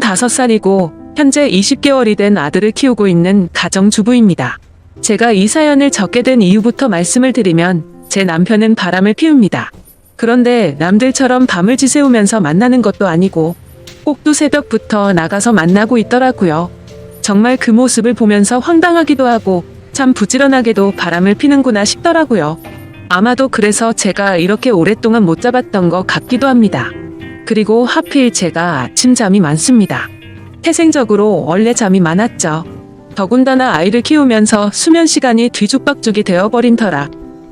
35살이고 현재 20개월이 된 아들을 키우고 있는 가정주부입니다. 제가 이 사연을 적게 된 이유부터 말씀을 드리면 제 남편은 바람을 피웁니다. 그런데 남들처럼 밤을 지새우면서 만나는 것도 아니고 꼭두 새벽부터 나가서 만나고 있더라고요. 정말 그 모습을 보면서 황당하기도 하고 참 부지런하게도 바람을 피는구나 싶더라고요. 아마도 그래서 제가 이렇게 오랫동안 못 잡았던 것 같기도 합니다. 그리고 하필 제가 아침 잠이 많습니다. 태생적으로 원래 잠이 많았죠. 더군다나 아이를 키우면서 수면 시간이 뒤죽박죽이 되어버린 터라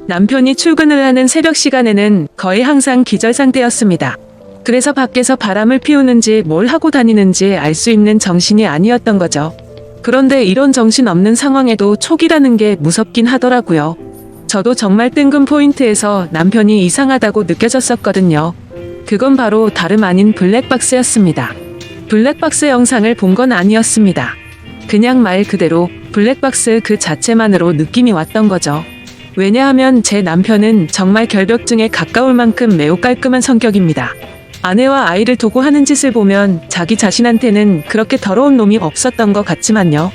남편이 출근을 하는 새벽 시간에는 거의 항상 기절 상태였습니다. 그래서 밖에서 바람을 피우는지 뭘 하고 다니는지 알 수 있는 정신이 아니었던 거죠. 그런데 이런 정신 없는 상황에도 촉이라는 게 무섭긴 하더라고요. 저도 정말 뜬금 포인트에서 남편이 이상하다고 느껴졌었거든요. 그건 바로 다름 아닌 블랙박스였습니다. 블랙박스 영상을 본 건 아니었습니다. 그냥 말 그대로 블랙박스 그 자체만으로 느낌이 왔던 거죠. 왜냐하면 제 남편은 정말 결벽증에 가까울 만큼 매우 깔끔한 성격입니다. 아내와 아이를 두고 하는 짓을 보면 자기 자신한테는 그렇게 더러운 놈이 없었던 것 같지만요.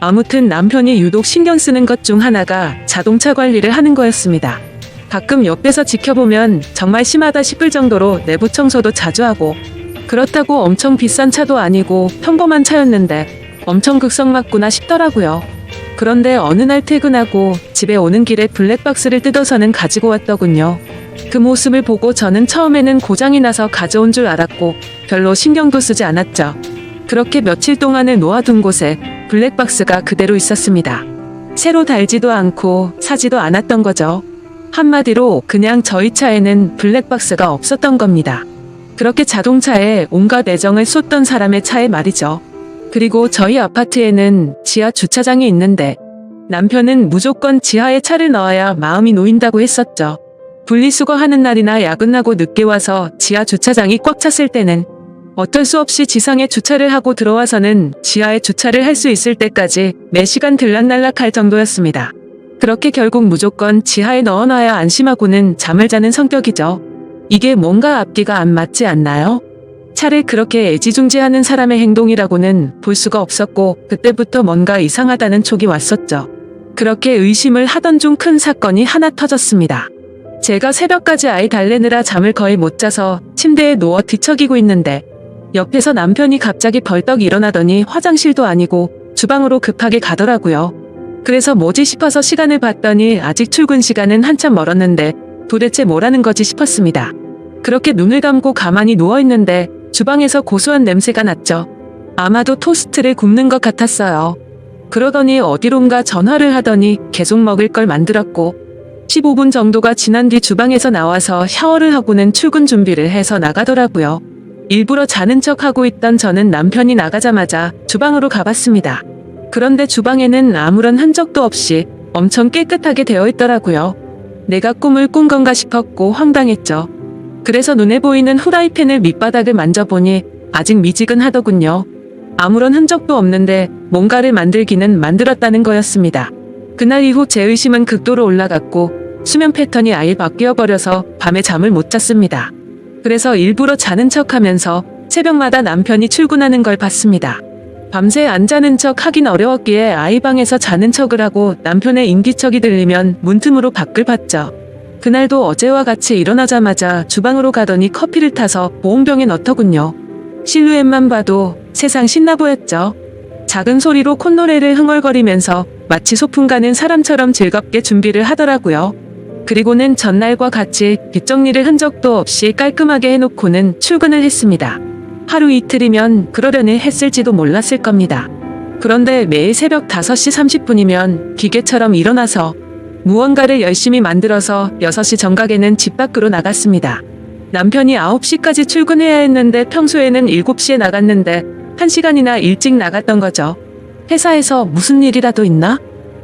아무튼 남편이 유독 신경 쓰는 것 중 하나가 자동차 관리를 하는 거였습니다. 가끔 옆에서 지켜보면 정말 심하다 싶을 정도로 내부 청소도 자주 하고 그렇다고 엄청 비싼 차도 아니고 평범한 차였는데 엄청 극성 맞구나 싶더라고요. 그런데 어느 날 퇴근하고 집에 오는 길에 블랙박스를 뜯어서는 가지고 왔더군요. 그 모습을 보고 저는 처음에는 고장이 나서 가져온 줄 알았고 별로 신경도 쓰지 않았죠. 그렇게 며칠 동안을 놓아둔 곳에 블랙박스가 그대로 있었습니다. 새로 달지도 않고 사지도 않았던 거죠. 한마디로 그냥 저희 차에는 블랙박스가 없었던 겁니다. 그렇게 자동차에 온갖 애정을 쏟던 사람의 차에 말이죠. 그리고 저희 아파트에는 지하 주차장이 있는데 남편은 무조건 지하에 차를 넣어야 마음이 놓인다고 했었죠. 분리수거 하는 날이나 야근하고 늦게 와서 지하 주차장이 꽉 찼을 때는 어쩔 수 없이 지상에 주차를 하고 들어와서는 지하에 주차를 할 수 있을 때까지 매시간 들락날락할 정도였습니다. 그렇게 결국 무조건 지하에 넣어놔야 안심하고는 잠을 자는 성격이죠. 이게 뭔가 앞뒤가 안 맞지 않나요? 차를 그렇게 애지중지하는 사람의 행동이라고는 볼 수가 없었고 그때부터 뭔가 이상하다는 촉이 왔었죠. 그렇게 의심을 하던 중 큰 사건이 하나 터졌습니다. 제가 새벽까지 아이 달래느라 잠을 거의 못 자서 침대에 누워 뒤척이고 있는데 옆에서 남편이 갑자기 벌떡 일어나더니 화장실도 아니고 주방으로 급하게 가더라고요. 그래서 뭐지 싶어서 시간을 봤더니 아직 출근 시간은 한참 멀었는데 도대체 뭐라는 거지 싶었습니다. 그렇게 눈을 감고 가만히 누워있는데 주방에서 고소한 냄새가 났죠. 아마도 토스트를 굽는 것 같았어요. 그러더니 어디론가 전화를 하더니 계속 먹을 걸 만들었고 15분 정도가 지난 뒤 주방에서 나와서 샤워를 하고는 출근 준비를 해서 나가더라고요. 일부러 자는 척 하고 있던 저는 남편이 나가자마자 주방으로 가봤습니다. 그런데 주방에는 아무런 흔적도 없이 엄청 깨끗하게 되어 있더라고요. 내가 꿈을 꾼 건가 싶었고 황당했죠. 그래서 눈에 보이는 후라이팬을 밑바닥을 만져보니 아직 미지근하더군요. 아무런 흔적도 없는데 뭔가를 만들기는 만들었다는 거였습니다. 그날 이후 제 의심은 극도로 올라갔고 수면 패턴이 아예 바뀌어 버려서 밤에 잠을 못 잤습니다. 그래서 일부러 자는 척 하면서 새벽마다 남편이 출근하는 걸 봤습니다. 밤새 안 자는 척 하긴 어려웠기에 아이 방에서 자는 척을 하고 남편의 인기척이 들리면 문틈으로 밖을 봤죠. 그날도 어제와 같이 일어나자마자 주방으로 가더니 커피를 타서 보온병에 넣더군요. 실루엣만 봐도 세상 신나 보였죠. 작은 소리로 콧노래를 흥얼거리면서 마치 소풍 가는 사람처럼 즐겁게 준비를 하더라고요. 그리고는 전날과 같이 뒷정리를 흔적도 없이 깔끔하게 해놓고는 출근을 했습니다. 하루 이틀이면 그러려니 했을지도 몰랐을 겁니다. 그런데 매일 새벽 5시 30분이면 기계처럼 일어나서 무언가를 열심히 만들어서 6시 정각에는 집 밖으로 나갔습니다. 남편이 9시까지 출근해야 했는데 평소에는 7시에 나갔는데 1시간이나 일찍 나갔던 거죠. 회사에서 무슨 일이라도 있나?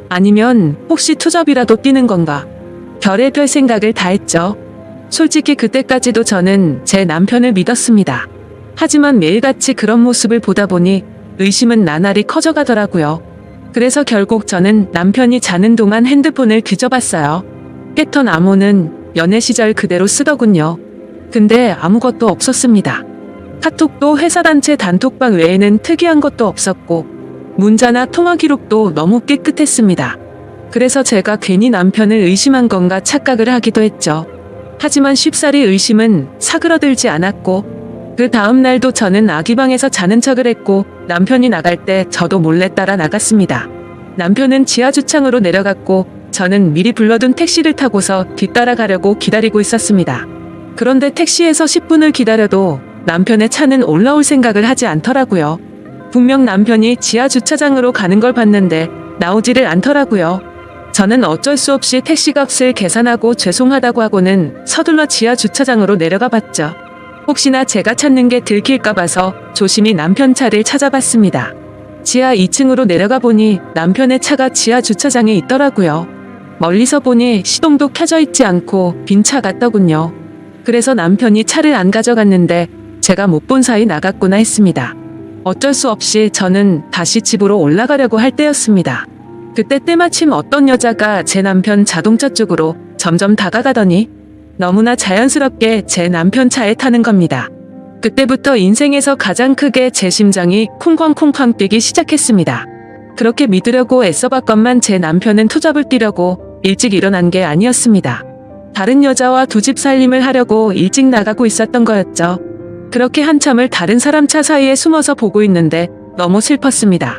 아니면 혹시 투잡이라도 뛰는 건가? 별의별 생각을 다 했죠. 솔직히 그때까지도 저는 제 남편을 믿었습니다. 하지만 매일같이 그런 모습을 보다 보니 의심은 나날이 커져가더라고요. 그래서 결국 저는 남편이 자는 동안 핸드폰을 뒤져봤어요. 깨턴 암호는 연애 시절 그대로 쓰더군요. 근데 아무것도 없었습니다. 카톡도 회사 단체 단톡방 외에는 특이한 것도 없었고 문자나 통화 기록도 너무 깨끗했습니다. 그래서 제가 괜히 남편을 의심한 건가 착각을 하기도 했죠. 하지만 쉽사리 의심은 사그러들지 않았고 그 다음 날도 저는 아기 방에서 자는 척을 했고 남편이 나갈 때 저도 몰래 따라 나갔습니다. 남편은 지하 주차장으로 내려갔고 저는 미리 불러둔 택시를 타고서 뒤따라 가려고 기다리고 있었습니다. 그런데 택시에서 10분을 기다려도 남편의 차는 올라올 생각을 하지 않더라고요. 분명 남편이 지하 주차장으로 가는 걸 봤는데 나오지를 않더라고요. 저는 어쩔 수 없이 택시 값을 계산하고 죄송하다고 하고는 서둘러 지하 주차장으로 내려가 봤죠. 혹시나 제가 찾는 게 들킬까 봐서 조심히 남편 차를 찾아봤습니다. 지하 2층으로 내려가 보니 남편의 차가 지하 주차장에 있더라고요. 멀리서 보니 시동도 켜져 있지 않고 빈 차 같더군요. 그래서 남편이 차를 안 가져갔는데 제가 못 본 사이 나갔구나 했습니다. 어쩔 수 없이 저는 다시 집으로 올라가려고 할 때였습니다. 그때 때마침 어떤 여자가 제 남편 자동차 쪽으로 점점 다가가더니 너무나 자연스럽게 제 남편 차에 타는 겁니다. 그때부터 인생에서 가장 크게 제 심장이 쿵쾅쿵쾅 뛰기 시작했습니다. 그렇게 믿으려고 애써봤건만 제 남편은 투잡을 뛰려고 일찍 일어난 게 아니었습니다. 다른 여자와 두 집 살림을 하려고 일찍 나가고 있었던 거였죠. 그렇게 한참을 다른 사람 차 사이에 숨어서 보고 있는데 너무 슬펐습니다.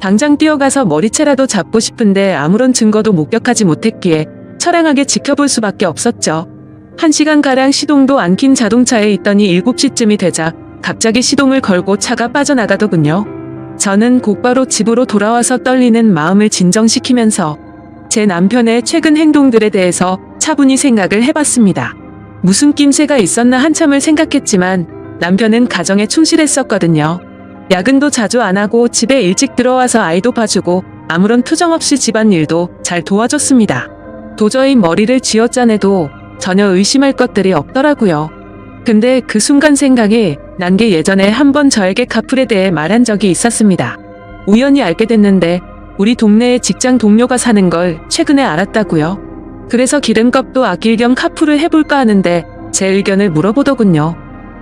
당장 뛰어가서 머리채라도 잡고 싶은데 아무런 증거도 목격하지 못했기에 처량하게 지켜볼 수밖에 없었죠. 한 시간가량 시동도 안 킨 자동차에 있더니 7시쯤이 되자 갑자기 시동을 걸고 차가 빠져나가더군요. 저는 곧바로 집으로 돌아와서 떨리는 마음을 진정시키면서 제 남편의 최근 행동들에 대해서 차분히 생각을 해봤습니다. 무슨 낌새가 있었나 한참을 생각했지만 남편은 가정에 충실했었거든요. 야근도 자주 안 하고 집에 일찍 들어와서 아이도 봐주고 아무런 투정 없이 집안일도 잘 도와줬습니다. 도저히 머리를 쥐어짜내도 전혀 의심할 것들이 없더라고요. 근데 그 순간 생각이 난게 예전에 한 번 저에게 카풀에 대해 말한 적이 있었습니다. 우연히 알게 됐는데 우리 동네에 직장 동료가 사는 걸 최근에 알았다고요. 그래서 기름값도 아낄 겸 카풀을 해볼까 하는데 제 의견을 물어보더군요.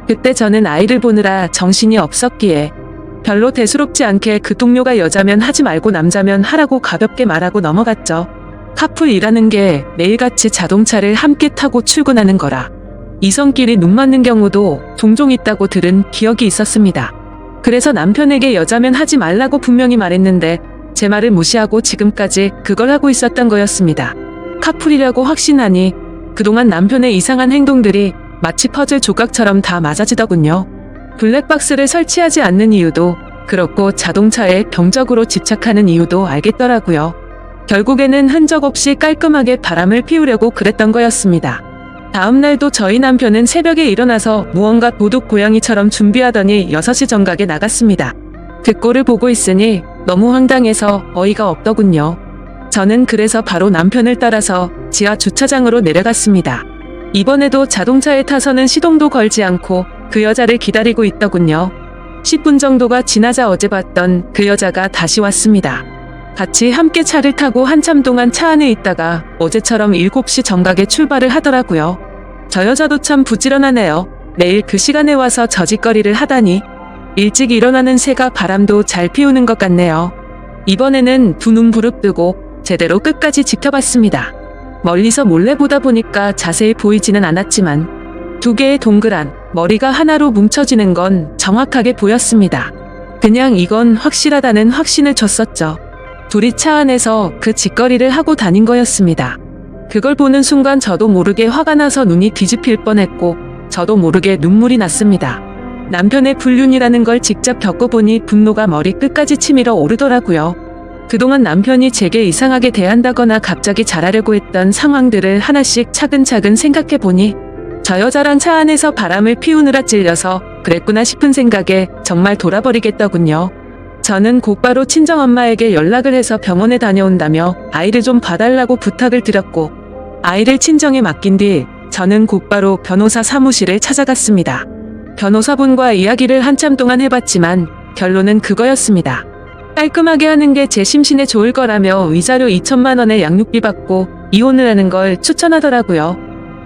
그때 저는 아이를 보느라 정신이 없었기에 별로 대수롭지 않게 그 동료가 여자면 하지 말고 남자면 하라고 가볍게 말하고 넘어갔죠. 카풀이라는 게 매일같이 자동차를 함께 타고 출근하는 거라. 이성끼리 눈 맞는 경우도 종종 있다고 들은 기억이 있었습니다. 그래서 남편에게 여자면 하지 말라고 분명히 말했는데 제 말을 무시하고 지금까지 그걸 하고 있었던 거였습니다. 카풀이라고 확신하니 그동안 남편의 이상한 행동들이 마치 퍼즐 조각처럼 다 맞아지더군요. 블랙박스를 설치하지 않는 이유도 그렇고 자동차에 병적으로 집착하는 이유도 알겠더라고요. 결국에는 흔적 없이 깔끔하게 바람을 피우려고 그랬던 거였습니다. 다음 날도 저희 남편은 새벽에 일어나서 무언가 도둑 고양이처럼 준비하더니 6시 정각에 나갔습니다. 그 꼴을 보고 있으니 너무 황당해서 어이가 없더군요. 저는 그래서 바로 남편을 따라서 지하 주차장으로 내려갔습니다. 이번에도 자동차에 타서는 시동도 걸지 않고 그 여자를 기다리고 있더군요. 10분 정도가 지나자 어제 봤던 그 여자가 다시 왔습니다. 같이 함께 차를 타고 한참 동안 차 안에 있다가 어제처럼 7시 정각에 출발을 하더라고요. 저 여자도 참 부지런하네요. 매일 그 시간에 와서 저짓거리를 하다니. 일찍 일어나는 새가 바람도 잘 피우는 것 같네요. 이번에는 두 눈 부릅뜨고 제대로 끝까지 지켜봤습니다. 멀리서 몰래 보다 보니까 자세히 보이지는 않았지만 두 개의 동그란 머리가 하나로 뭉쳐지는 건 정확하게 보였습니다. 그냥 이건 확실하다는 확신을 줬었죠. 둘이 차 안에서 그 짓거리를 하고 다닌 거였습니다. 그걸 보는 순간 저도 모르게 화가 나서 눈이 뒤집힐 뻔했고 저도 모르게 눈물이 났습니다. 남편의 불륜이라는 걸 직접 겪어보니 분노가 머리 끝까지 치밀어 오르더라고요. 그동안 남편이 제게 이상하게 대한다거나 갑자기 잘하려고 했던 상황들을 하나씩 차근차근 생각해보니 저 여자랑 차 안에서 바람을 피우느라 찔려서 그랬구나 싶은 생각에 정말 돌아버리겠더군요. 저는 곧바로 친정엄마에게 연락을 해서 병원에 다녀온다며 아이를 좀 봐달라고 부탁을 드렸고 아이를 친정에 맡긴 뒤 저는 곧바로 변호사 사무실을 찾아갔습니다. 변호사분과 이야기를 한참 동안 해봤지만 결론은 그거였습니다. 깔끔하게 하는 게 제 심신에 좋을 거라며 위자료 2천만 원의 양육비 받고 이혼을 하는 걸 추천하더라고요.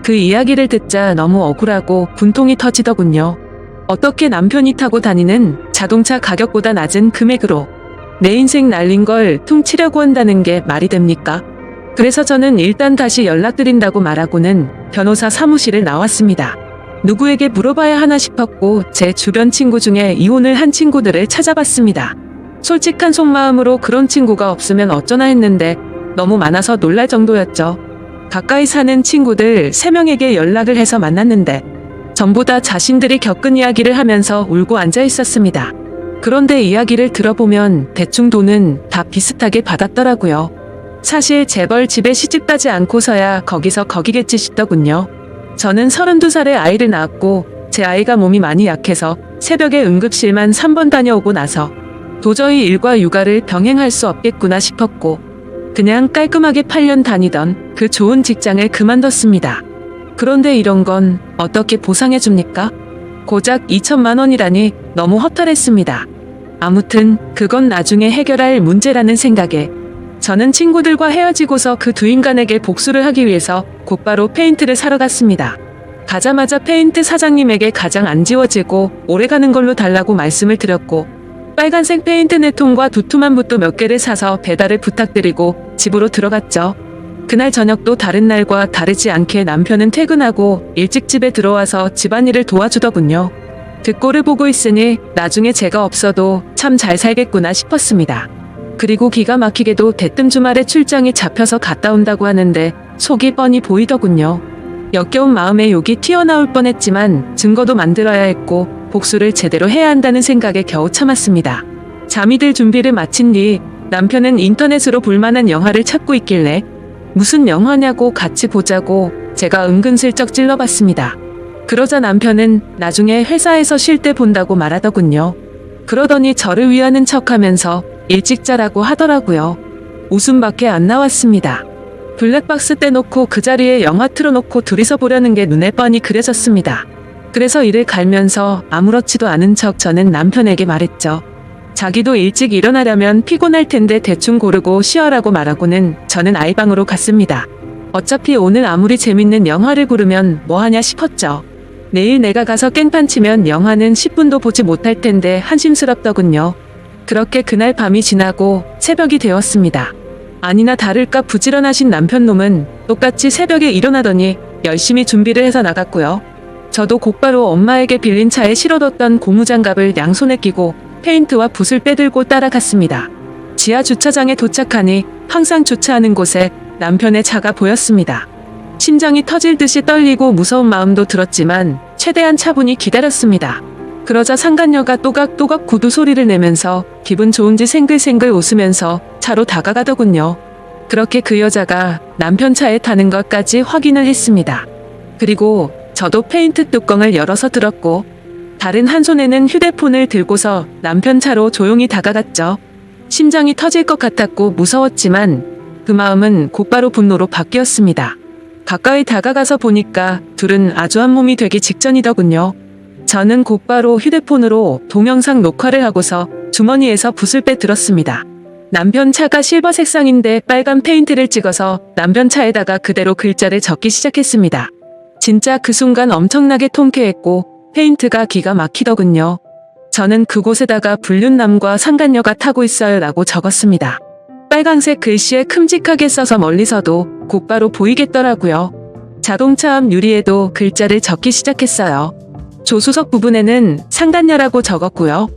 그 이야기를 듣자 너무 억울하고 분통이 터지더군요. 어떻게 남편이 타고 다니는 자동차 가격보다 낮은 금액으로 내 인생 날린 걸 퉁치려고 한다는 게 말이 됩니까? 그래서 저는 일단 다시 연락드린다고 말하고는 변호사 사무실을 나왔습니다. 누구에게 물어봐야 하나 싶었고 제 주변 친구 중에 이혼을 한 친구들을 찾아봤습니다. 솔직한 속마음으로 그런 친구가 없으면 어쩌나 했는데 너무 많아서 놀랄 정도였죠. 가까이 사는 친구들 3명에게 연락을 해서 만났는데 전부 다 자신들이 겪은 이야기를 하면서 울고 앉아 있었습니다. 그런데 이야기를 들어보면 대충 돈은 다 비슷하게 받았더라고요. 사실 재벌 집에 시집가지 않고서야 거기서 거기겠지 싶더군요. 저는 32살에 아이를 낳았고 제 아이가 몸이 많이 약해서 새벽에 응급실만 3번 다녀오고 나서 도저히 일과 육아를 병행할 수 없겠구나 싶었고 그냥 깔끔하게 8년 다니던 그 좋은 직장을 그만뒀습니다. 그런데 이런 건 어떻게 보상해 줍니까? 고작 2천만 원이라니 너무 허탈했습니다. 아무튼 그건 나중에 해결할 문제라는 생각에 저는 친구들과 헤어지고서 그 두 인간에게 복수를 하기 위해서 곧바로 페인트를 사러 갔습니다. 가자마자 페인트 사장님에게 가장 안 지워지고 오래가는 걸로 달라고 말씀을 드렸고 빨간색 페인트 네 통과 두툼한 붓도 몇 개를 사서 배달을 부탁드리고 집으로 들어갔죠. 그날 저녁도 다른 날과 다르지 않게 남편은 퇴근하고 일찍 집에 들어와서 집안일을 도와주더군요. 듣고를 보고 있으니 나중에 제가 없어도 참 잘 살겠구나 싶었습니다. 그리고 기가 막히게도 대뜸 주말에 출장이 잡혀서 갔다 온다고 하는데 속이 뻔히 보이더군요. 역겨운 마음에 욕이 튀어나올 뻔했지만 증거도 만들어야 했고 복수를 제대로 해야 한다는 생각에 겨우 참았습니다. 잠이 들 준비를 마친 뒤 남편은 인터넷으로 볼만한 영화를 찾고 있길래 무슨 영화냐고 같이 보자고 제가 은근슬쩍 찔러봤습니다. 그러자 남편은 나중에 회사에서 쉴 때 본다고 말하더군요. 그러더니 저를 위하는 척 하면서 일찍 자라고 하더라고요. 웃음밖에 안 나왔습니다. 블랙박스 떼놓고 그 자리에 영화 틀어놓고 둘이서 보려는 게 눈에 뻔히 그려졌습니다. 그래서 이를 갈면서 아무렇지도 않은 척 저는 남편에게 말했죠. 자기도 일찍 일어나려면 피곤할 텐데 대충 고르고 쉬어라고 말하고는 저는 아이방으로 갔습니다. 어차피 오늘 아무리 재밌는 영화를 고르면 뭐하냐 싶었죠. 내일 내가 가서 깽판 치면 영화는 10분도 보지 못할 텐데 한심스럽더군요. 그렇게 그날 밤이 지나고 새벽이 되었습니다. 아니나 다를까 부지런하신 남편놈은 똑같이 새벽에 일어나더니 열심히 준비를 해서 나갔고요. 저도 곧바로 엄마에게 빌린 차에 실어뒀던 고무장갑을 양손에 끼고 페인트와 붓을 빼들고 따라갔습니다. 지하 주차장에 도착하니 항상 주차하는 곳에 남편의 차가 보였습니다. 심장이 터질 듯이 떨리고 무서운 마음도 들었지만 최대한 차분히 기다렸습니다. 그러자 상간녀가 또각또각 구두 소리를 내면서 기분 좋은지 생글생글 웃으면서 차로 다가가더군요. 그렇게 그 여자가 남편 차에 타는 것까지 확인을 했습니다. 그리고 저도 페인트 뚜껑을 열어서 들었고 다른 한 손에는 휴대폰을 들고서 남편 차로 조용히 다가갔죠. 심장이 터질 것 같았고 무서웠지만 그 마음은 곧바로 분노로 바뀌었습니다. 가까이 다가가서 보니까 둘은 아주 한 몸이 되기 직전이더군요. 저는 곧바로 휴대폰으로 동영상 녹화를 하고서 주머니에서 붓을 빼들었습니다. 남편 차가 실버 색상인데 빨간 페인트를 찍어서 남편 차에다가 그대로 글자를 적기 시작했습니다. 진짜 그 순간 엄청나게 통쾌했고 페인트가 기가 막히더군요. 저는 그곳에다가 불륜남과 상간녀가 타고 있어요 라고 적었습니다. 빨간색 글씨에 큼직하게 써서 멀리서도 곧바로 보이겠더라고요. 자동차 앞 유리에도 글자를 적기 시작했어요. 조수석 부분에는 상간녀라고 적었고요.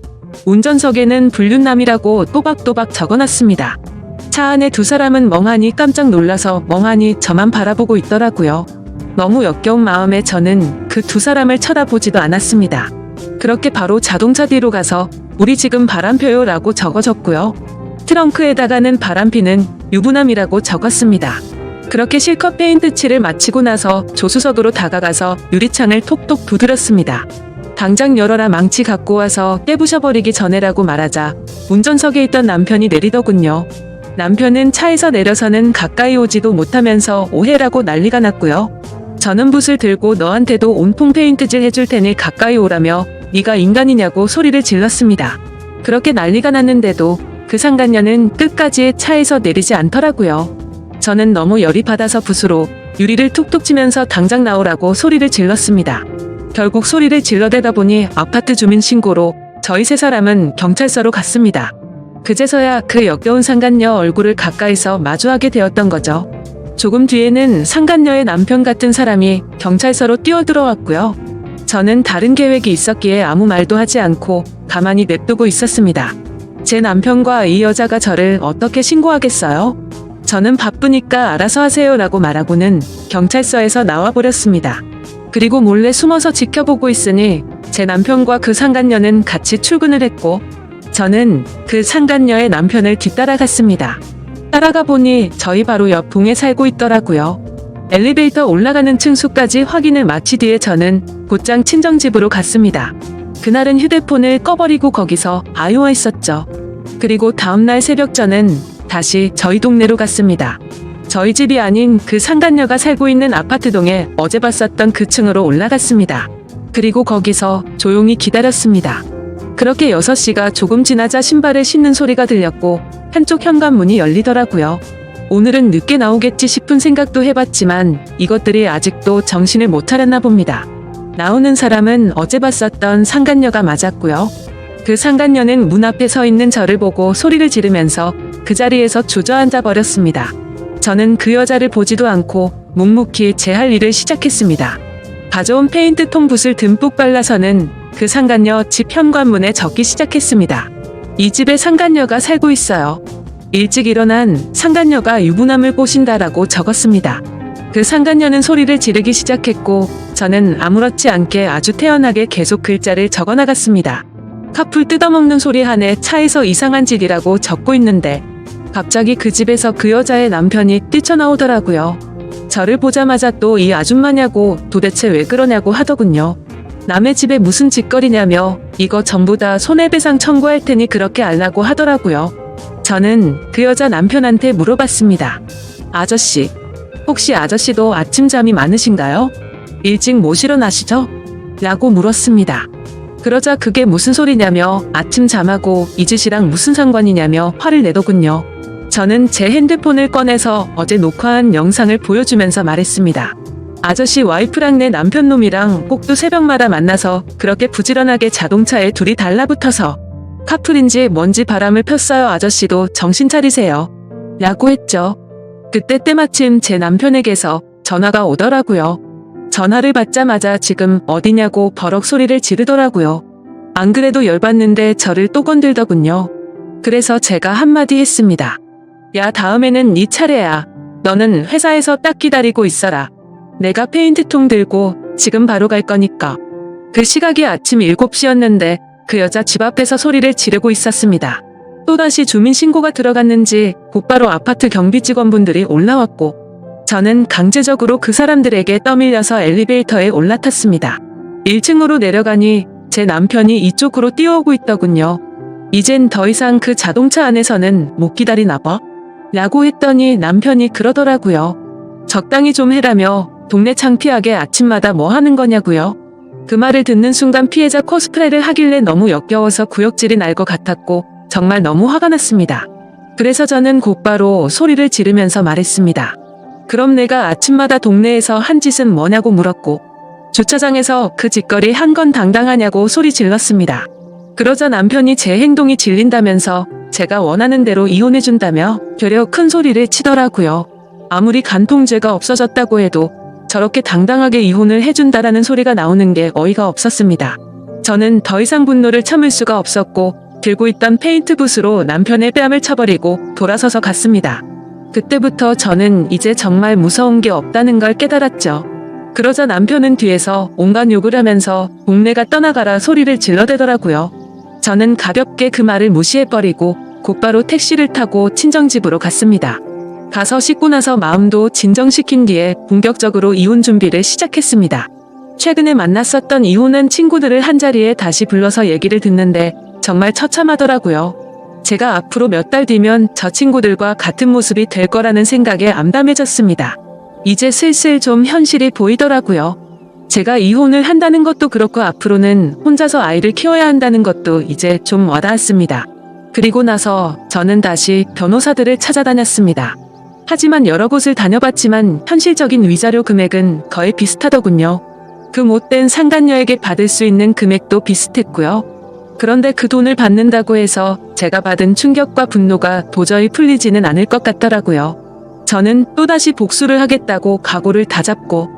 운전석에는 불륜남이라고 또박또박 적어놨습니다. 차 안에 두 사람은 멍하니 깜짝 놀라서 멍하니 저만 바라보고 있더라고요. 너무 역겨운 마음에 저는 그 두 사람을 쳐다보지도 않았습니다. 그렇게 바로 자동차 뒤로 가서 우리 지금 바람 펴요 라고 적어줬고요. 트렁크에다가는 바람피는 유부남이라고 적었습니다. 그렇게 실컷 페인트 칠을 마치고 나서 조수석으로 다가가서 유리창을 톡톡 두드렸습니다. 당장 열어라 망치 갖고 와서 깨부셔버리기 전에라고 말하자 운전석에 있던 남편이 내리더군요. 남편은 차에서 내려서는 가까이 오지도 못하면서 오해라고 난리가 났고요. 저는 붓을 들고 너한테도 온통 페인트질 해줄 테니 가까이 오라며 네가 인간이냐고 소리를 질렀습니다. 그렇게 난리가 났는데도 그 상간녀는 끝까지 차에서 내리지 않더라고요. 저는 너무 열이 받아서 붓으로 유리를 툭툭 치면서 당장 나오라고 소리를 질렀습니다. 결국 소리를 질러대다 보니 아파트 주민 신고로 저희 세 사람은 경찰서로 갔습니다. 그제서야 그 역겨운 상간녀 얼굴을 가까이서 마주하게 되었던 거죠. 조금 뒤에는 상간녀의 남편 같은 사람이 경찰서로 뛰어들어왔고요. 저는 다른 계획이 있었기에 아무 말도 하지 않고 가만히 냅두고 있었습니다. 제 남편과 이 여자가 저를 어떻게 신고하겠어요? 저는 바쁘니까 알아서 하세요 라고 말하고는 경찰서에서 나와버렸습니다. 그리고 몰래 숨어서 지켜보고 있으니 제 남편과 그 상간녀는 같이 출근을 했고 저는 그 상간녀의 남편을 뒤따라갔습니다. 따라가 보니 저희 바로 옆 동에 살고 있더라고요. 엘리베이터 올라가는 층수까지 확인을 마치 뒤에 저는 곧장 친정집으로 갔습니다. 그날은 휴대폰을 꺼버리고 거기서 아유와 있었죠. 그리고 다음날 새벽 저는 다시 저희 동네로 갔습니다. 저희 집이 아닌 그 상간녀가 살고 있는 아파트 동에 어제 봤었던 그 층으로 올라갔습니다. 그리고 거기서 조용히 기다렸습니다. 그렇게 6시가 조금 지나자 신발을 신는 소리가 들렸고 한쪽 현관문이 열리더라고요. 오늘은 늦게 나오겠지 싶은 생각도 해봤지만 이것들이 아직도 정신을 못 차렸나 봅니다. 나오는 사람은 어제 봤었던 상간녀가 맞았고요. 그 상간녀는 문 앞에 서 있는 저를 보고 소리를 지르면서 그 자리에서 주저앉아 버렸습니다. 저는 그 여자를 보지도 않고 묵묵히 제 할 일을 시작했습니다. 가져온 페인트통 붓을 듬뿍 발라서는 그 상간녀 집 현관문에 적기 시작했습니다. 이 집에 상간녀가 살고 있어요. 일찍 일어난 상간녀가 유부남을 꼬신다라고 적었습니다. 그 상간녀는 소리를 지르기 시작했고 저는 아무렇지 않게 아주 태연하게 계속 글자를 적어 나갔습니다. 카풀 뜯어먹는 소리 한에 차에서 이상한 짓이라고 적고 있는데 갑자기 그 집에서 그 여자의 남편이 뛰쳐나오더라고요. 저를 보자마자 또 이 아줌마냐고 도대체 왜 그러냐고 하더군요. 남의 집에 무슨 짓거리냐며 이거 전부 다 손해배상 청구할 테니 그렇게 알라고 하더라고요. 저는 그 여자 남편한테 물어봤습니다. 아저씨, 혹시 아저씨도 아침 잠이 많으신가요? 일찍 못 일어나시죠? 라고 물었습니다. 그러자 그게 무슨 소리냐며 아침 잠하고 이 짓이랑 무슨 상관이냐며 화를 내더군요. 저는 제 핸드폰을 꺼내서 어제 녹화한 영상을 보여주면서 말했습니다. 아저씨 와이프랑 내 남편 놈이랑 꼭두 새벽마다 만나서 그렇게 부지런하게 자동차에 둘이 달라붙어서 카풀인지 뭔지 바람을 폈어요 아저씨도 정신 차리세요. 라고 했죠. 그때 때마침 제 남편에게서 전화가 오더라고요. 전화를 받자마자 지금 어디냐고 버럭 소리를 지르더라고요. 안 그래도 열받는데 저를 또 건들더군요. 그래서 제가 한마디 했습니다. 야, 다음에는 네 차례야. 너는 회사에서 딱 기다리고 있어라. 내가 페인트통 들고 지금 바로 갈 거니까. 그 시각이 아침 7시였는데 그 여자 집 앞에서 소리를 지르고 있었습니다. 또다시 주민신고가 들어갔는지 곧바로 아파트 경비 직원분들이 올라왔고 저는 강제적으로 그 사람들에게 떠밀려서 엘리베이터에 올라탔습니다. 1층으로 내려가니 제 남편이 이쪽으로 뛰어오고 있더군요. 이젠 더 이상 그 자동차 안에서는 못 기다리나 봐. 라고 했더니 남편이 그러더라고요. 적당히 좀 해라며 동네 창피하게 아침마다 뭐 하는 거냐고요. 그 말을 듣는 순간 피해자 코스프레를 하길래 너무 역겨워서 구역질이 날 것 같았고 정말 너무 화가 났습니다. 그래서 저는 곧바로 소리를 지르면서 말했습니다. 그럼 내가 아침마다 동네에서 한 짓은 뭐냐고 물었고 주차장에서 그 짓거리 한 건 당당하냐고 소리 질렀습니다. 그러자 남편이 제 행동이 질린다면서 제가 원하는 대로 이혼해준다며 되려 큰 소리를 치더라고요. 아무리 간통죄가 없어졌다고 해도 저렇게 당당하게 이혼을 해준다라는 소리가 나오는 게 어이가 없었습니다. 저는 더 이상 분노를 참을 수가 없었고 들고 있던 페인트 붓으로 남편의 뺨을 쳐버리고 돌아서서 갔습니다. 그때부터 저는 이제 정말 무서운 게 없다는 걸 깨달았죠. 그러자 남편은 뒤에서 온갖 욕을 하면서 동네가 떠나가라 소리를 질러대더라고요. 저는 가볍게 그 말을 무시해버리고 곧바로 택시를 타고 친정집으로 갔습니다. 가서 씻고 나서 마음도 진정시킨 뒤에 본격적으로 이혼 준비를 시작했습니다. 최근에 만났었던 이혼한 친구들을 한자리에 다시 불러서 얘기를 듣는데 정말 처참하더라고요. 제가 앞으로 몇 달 뒤면 저 친구들과 같은 모습이 될 거라는 생각에 암담해졌습니다. 이제 슬슬 좀 현실이 보이더라고요. 제가 이혼을 한다는 것도 그렇고 앞으로는 혼자서 아이를 키워야 한다는 것도 이제 좀 와닿았습니다. 그리고 나서 저는 다시 변호사들을 찾아다녔습니다. 하지만 여러 곳을 다녀봤지만 현실적인 위자료 금액은 거의 비슷하더군요. 그 못된 상간녀에게 받을 수 있는 금액도 비슷했고요. 그런데 그 돈을 받는다고 해서 제가 받은 충격과 분노가 도저히 풀리지는 않을 것 같더라고요. 저는 또다시 복수를 하겠다고 각오를 다잡고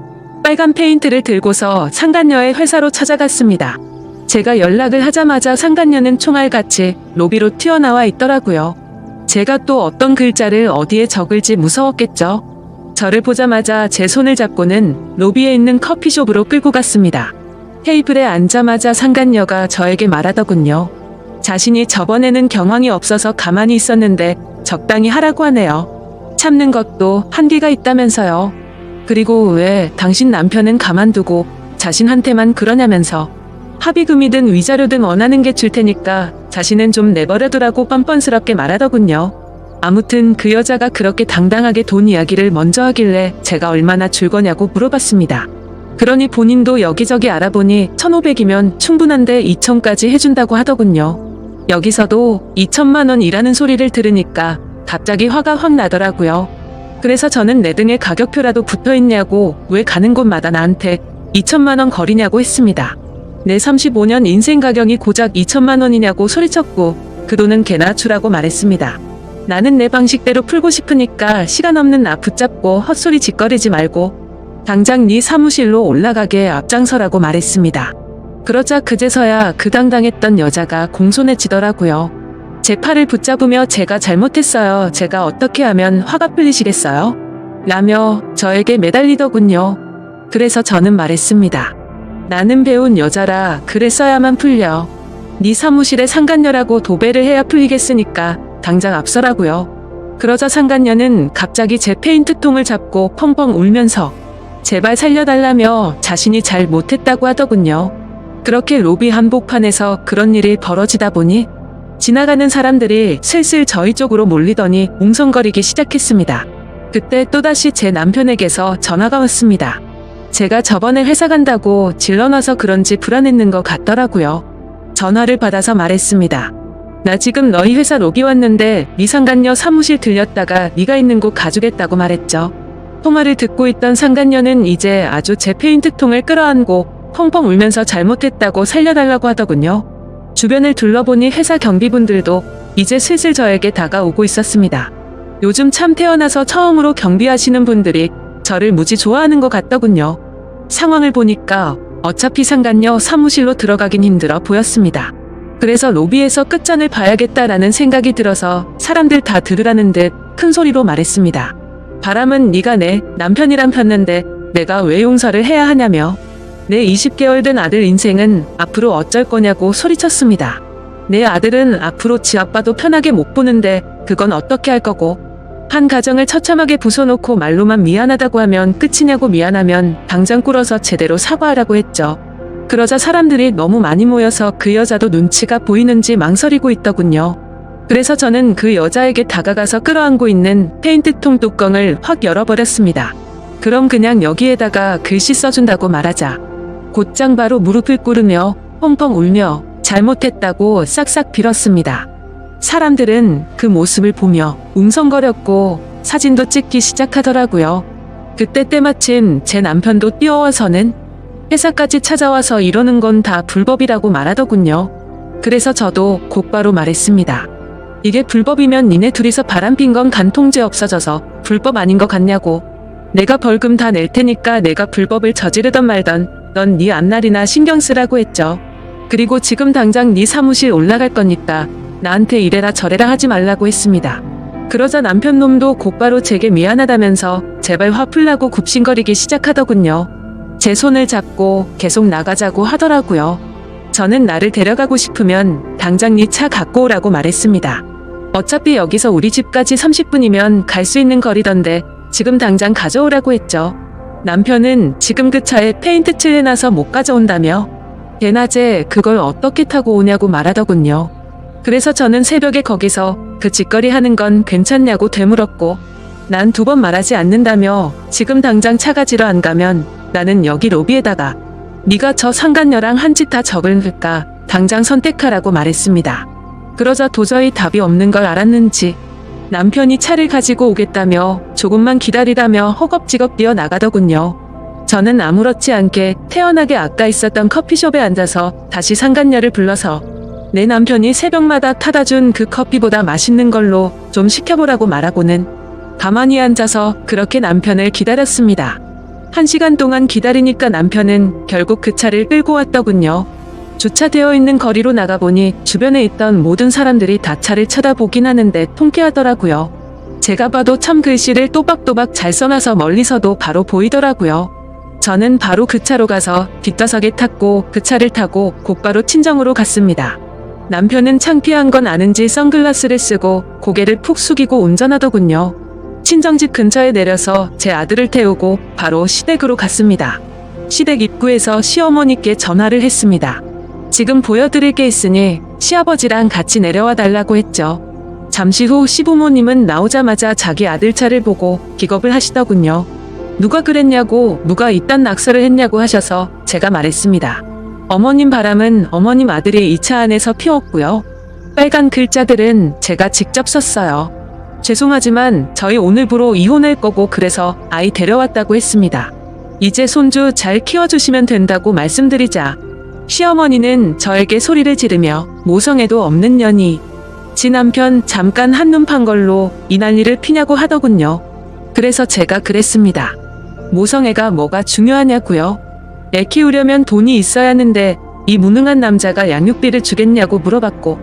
빨간 페인트를 들고서 상간녀의 회사로 찾아갔습니다. 제가 연락을 하자마자 상간녀는 총알같이 로비로 튀어나와 있더라고요. 제가 또 어떤 글자를 어디에 적을지 무서웠겠죠. 저를 보자마자 제 손을 잡고는 로비에 있는 커피숍으로 끌고 갔습니다. 테이블에 앉자마자 상간녀가 저에게 말하더군요. 자신이 저번에는 경황이 없어서 가만히 있었는데 적당히 하라고 하네요. 참는 것도 한계가 있다면서요. 그리고 왜 당신 남편은 가만두고 자신한테만 그러냐면서 합의금이든 위자료든 원하는 게 줄 테니까 자신은 좀 내버려두라고 뻔뻔스럽게 말하더군요. 아무튼 그 여자가 그렇게 당당하게 돈 이야기를 먼저 하길래 제가 얼마나 줄 거냐고 물어봤습니다. 그러니 본인도 여기저기 알아보니 1500이면 충분한데 2000까지 해준다고 하더군요. 여기서도 2천만 원이라는 소리를 들으니까 갑자기 화가 확 나더라고요. 그래서 저는 내 등에 가격표라도 붙어 있냐고 왜 가는 곳마다 나한테 2천만 원 거리냐고 했습니다. 내 35년 인생 가격이 고작 2천만 원이냐고 소리쳤고 그 돈은 개나 주라고 말했습니다. 나는 내 방식대로 풀고 싶으니까 시간 없는 나 붙잡고 헛소리 짓거리지 말고 당장 네 사무실로 올라가게 앞장서라고 말했습니다. 그러자 그제서야 그 당당했던 여자가 공손해지더라고요. 제 팔을 붙잡으며 제가 잘못했어요. 제가 어떻게 하면 화가 풀리시겠어요? 라며 저에게 매달리더군요. 그래서 저는 말했습니다. 나는 배운 여자라 그랬어야만 풀려. 네 사무실에 상간녀라고 도배를 해야 풀리겠으니까 당장 앞서라고요. 그러자 상간녀는 갑자기 제 페인트통을 잡고 펑펑 울면서 제발 살려달라며 자신이 잘 못했다고 하더군요. 그렇게 로비 한복판에서 그런 일이 벌어지다 보니 지나가는 사람들이 슬슬 저희 쪽으로 몰리더니 웅성거리기 시작했습니다. 그때 또다시 제 남편에게서 전화가 왔습니다. 제가 저번에 회사 간다고 질러놔서 그런지 불안했는 것 같더라고요. 전화를 받아서 말했습니다. 나 지금 너희 회사 로비 왔는데 네 상간녀 사무실 들렸다가 네가 있는 곳 가주겠다고 말했죠. 통화를 듣고 있던 상간녀는 이제 아주 제 페인트통을 끌어안고 펑펑 울면서 잘못했다고 살려달라고 하더군요. 주변을 둘러보니 회사 경비분들도 이제 슬슬 저에게 다가오고 있었습니다. 요즘 참 태어나서 처음으로 경비하시는 분들이 저를 무지 좋아하는 것 같더군요. 상황을 보니까 어차피 상간녀 사무실로 들어가긴 힘들어 보였습니다. 그래서 로비에서 끝장을 봐야겠다라는 생각이 들어서 사람들 다 들으라는 듯 큰 소리로 말했습니다. 바람은 네가 내 남편이란 폈는데 내가 왜 용서를 해야 하냐며 내 20개월 된 아들 인생은 앞으로 어쩔 거냐고 소리쳤습니다. 내 아들은 앞으로 지 아빠도 편하게 못 보는데 그건 어떻게 할 거고 한 가정을 처참하게 부숴놓고 말로만 미안하다고 하면 끝이냐고 미안하면 당장 꿇어서 제대로 사과하라고 했죠. 그러자 사람들이 너무 많이 모여서 그 여자도 눈치가 보이는지 망설이고 있더군요. 그래서 저는 그 여자에게 다가가서 끌어안고 있는 페인트통 뚜껑을 확 열어버렸습니다. 그럼 그냥 여기에다가 글씨 써준다고 말하자. 곧장 바로 무릎을 꿇으며 펑펑 울며 잘못했다고 싹싹 빌었습니다. 사람들은 그 모습을 보며 웅성거렸고 사진도 찍기 시작하더라고요. 그때 때마침 제 남편도 뛰어와서는 회사까지 찾아와서 이러는 건 다 불법이라고 말하더군요. 그래서 저도 곧바로 말했습니다. 이게 불법이면 니네 둘이서 바람핀 건 간통죄 없어져서 불법 아닌 것 같냐고. 내가 벌금 다 낼 테니까 내가 불법을 저지르던 말던 넌 네 앞날이나 신경 쓰라고 했죠. 그리고 지금 당장 네 사무실 올라갈 거니까 나한테 이래라 저래라 하지 말라고 했습니다. 그러자 남편 놈도 곧바로 제게 미안하다면서 제발 화 풀라고 굽신거리기 시작하더군요. 제 손을 잡고 계속 나가자고 하더라고요. 저는 나를 데려가고 싶으면 당장 네 차 갖고 오라고 말했습니다. 어차피 여기서 우리 집까지 30분이면 갈 수 있는 거리던데 지금 당장 가져오라고 했죠. 남편은 지금 그 차에 페인트 칠해놔서 못 가져온다며 대낮에 그걸 어떻게 타고 오냐고 말하더군요. 그래서 저는 새벽에 거기서 그 짓거리 하는 건 괜찮냐고 되물었고 난 두 번 말하지 않는다며 지금 당장 차 가 지러 안 가면 나는 여기 로비에다가 네가 저 상간녀랑 한 짓 다 적을까 당장 선택하라고 말했습니다. 그러자 도저히 답이 없는 걸 알았는지 남편이 차를 가지고 오겠다며 조금만 기다리라며 허겁지겁 뛰어 나가더군요. 저는 아무렇지 않게 태연하게 아까 있었던 커피숍에 앉아서 다시 상간녀를 불러서 내 남편이 새벽마다 타다 준 그 커피보다 맛있는 걸로 좀 시켜보라고 말하고는 가만히 앉아서 그렇게 남편을 기다렸습니다. 한 시간 동안 기다리니까 남편은 결국 그 차를 끌고 왔더군요. 주차되어 있는 거리로 나가보니 주변에 있던 모든 사람들이 다 차를 쳐다보긴 하는데 통쾌하더라고요. 제가 봐도 참 글씨를 또박또박 잘 써놔서 멀리서도 바로 보이더라고요. 저는 바로 그 차로 가서 뒷좌석에 탔고 그 차를 타고 곧바로 친정으로 갔습니다. 남편은 창피한 건 아는지 선글라스를 쓰고 고개를 푹 숙이고 운전하더군요. 친정집 근처에 내려서 제 아들을 태우고 바로 시댁으로 갔습니다. 시댁 입구에서 시어머니께 전화를 했습니다. 지금 보여드릴 게 있으니 시아버지랑 같이 내려와 달라고 했죠. 잠시 후 시부모님은 나오자마자 자기 아들 차를 보고 기겁을 하시더군요. 누가 그랬냐고, 누가 이딴 낙서를 했냐고 하셔서 제가 말했습니다. 어머님 바람은 어머님 아들이 이차 안에서 피웠고요. 빨간 글자들은 제가 직접 썼어요. 죄송하지만 저희 오늘부로 이혼할 거고 그래서 아이 데려왔다고 했습니다. 이제 손주 잘 키워주시면 된다고 말씀드리자 시어머니는 저에게 소리를 지르며 모성애도 없는 년이 지 남편 잠깐 한눈 판 걸로 이 난리를 피냐고 하더군요. 그래서 제가 그랬습니다. 모성애가 뭐가 중요하냐고요? 애 키우려면 돈이 있어야 하는데 이 무능한 남자가 양육비를 주겠냐고 물어봤고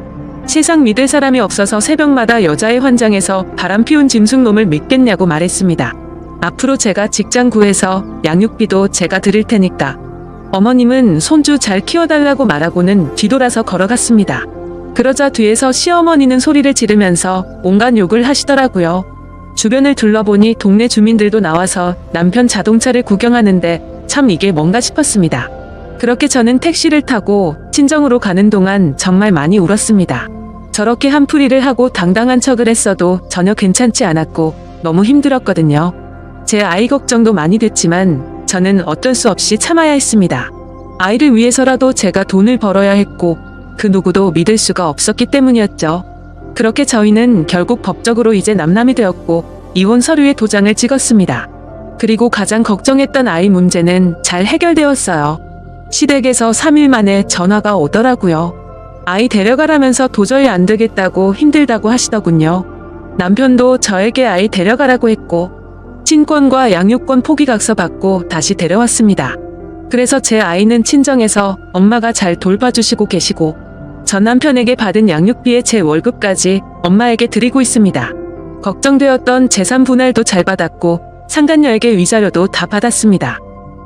세상 믿을 사람이 없어서 새벽마다 여자의 환장에서 바람 피운 짐승놈을 믿겠냐고 말했습니다. 앞으로 제가 직장 구해서 양육비도 제가 드릴 테니까 어머님은 손주 잘 키워달라고 말하고는 뒤돌아서 걸어갔습니다. 그러자 뒤에서 시어머니는 소리를 지르면서 온갖 욕을 하시더라고요. 주변을 둘러보니 동네 주민들도 나와서 남편 자동차를 구경하는데 참 이게 뭔가 싶었습니다. 그렇게 저는 택시를 타고 친정으로 가는 동안 정말 많이 울었습니다. 저렇게 한풀이를 하고 당당한 척을 했어도 전혀 괜찮지 않았고 너무 힘들었거든요. 제 아이 걱정도 많이 됐지만 저는 어쩔 수 없이 참아야 했습니다. 아이를 위해서라도 제가 돈을 벌어야 했고 그 누구도 믿을 수가 없었기 때문이었죠. 그렇게 저희는 결국 법적으로 이제 남남이 되었고 이혼 서류에 도장을 찍었습니다. 그리고 가장 걱정했던 아이 문제는 잘 해결되었어요. 시댁에서 3일 만에 전화가 오더라고요. 아이 데려가라면서 도저히 안 되겠다고 힘들다고 하시더군요. 남편도 저에게 아이 데려가라고 했고, 친권과 양육권 포기각서 받고 다시 데려왔습니다. 그래서 제 아이는 친정에서 엄마가 잘 돌봐주시고 계시고, 전 남편에게 받은 양육비의 제 월급까지 엄마에게 드리고 있습니다. 걱정되었던 재산 분할도 잘 받았고, 상간녀에게 위자료도 다 받았습니다.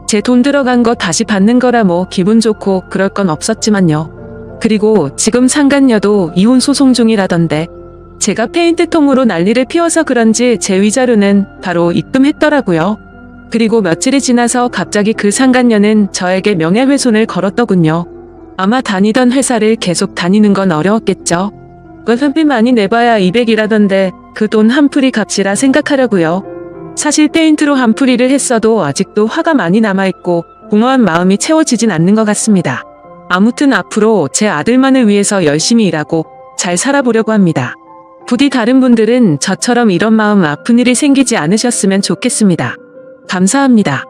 제 돈 들어간 거 다시 받는 거라 뭐 기분 좋고 그럴 건 없었지만요. 그리고 지금 상간녀도 이혼 소송 중이라던데 제가 페인트통으로 난리를 피워서 그런지 제 위자료는 바로 입금했더라고요. 그리고 며칠이 지나서 갑자기 그 상간녀는 저에게 명예훼손을 걸었더군요. 아마 다니던 회사를 계속 다니는 건 어려웠겠죠. 월급비 많이 내봐야 200이라던데 그 돈 한풀이 값이라 생각하려고요. 사실 페인트로 한풀이를 했어도 아직도 화가 많이 남아있고 공허한 마음이 채워지진 않는 것 같습니다. 아무튼 앞으로 제 아들만을 위해서 열심히 일하고 잘 살아보려고 합니다. 부디 다른 분들은 저처럼 이런 마음 아픈 일이 생기지 않으셨으면 좋겠습니다. 감사합니다.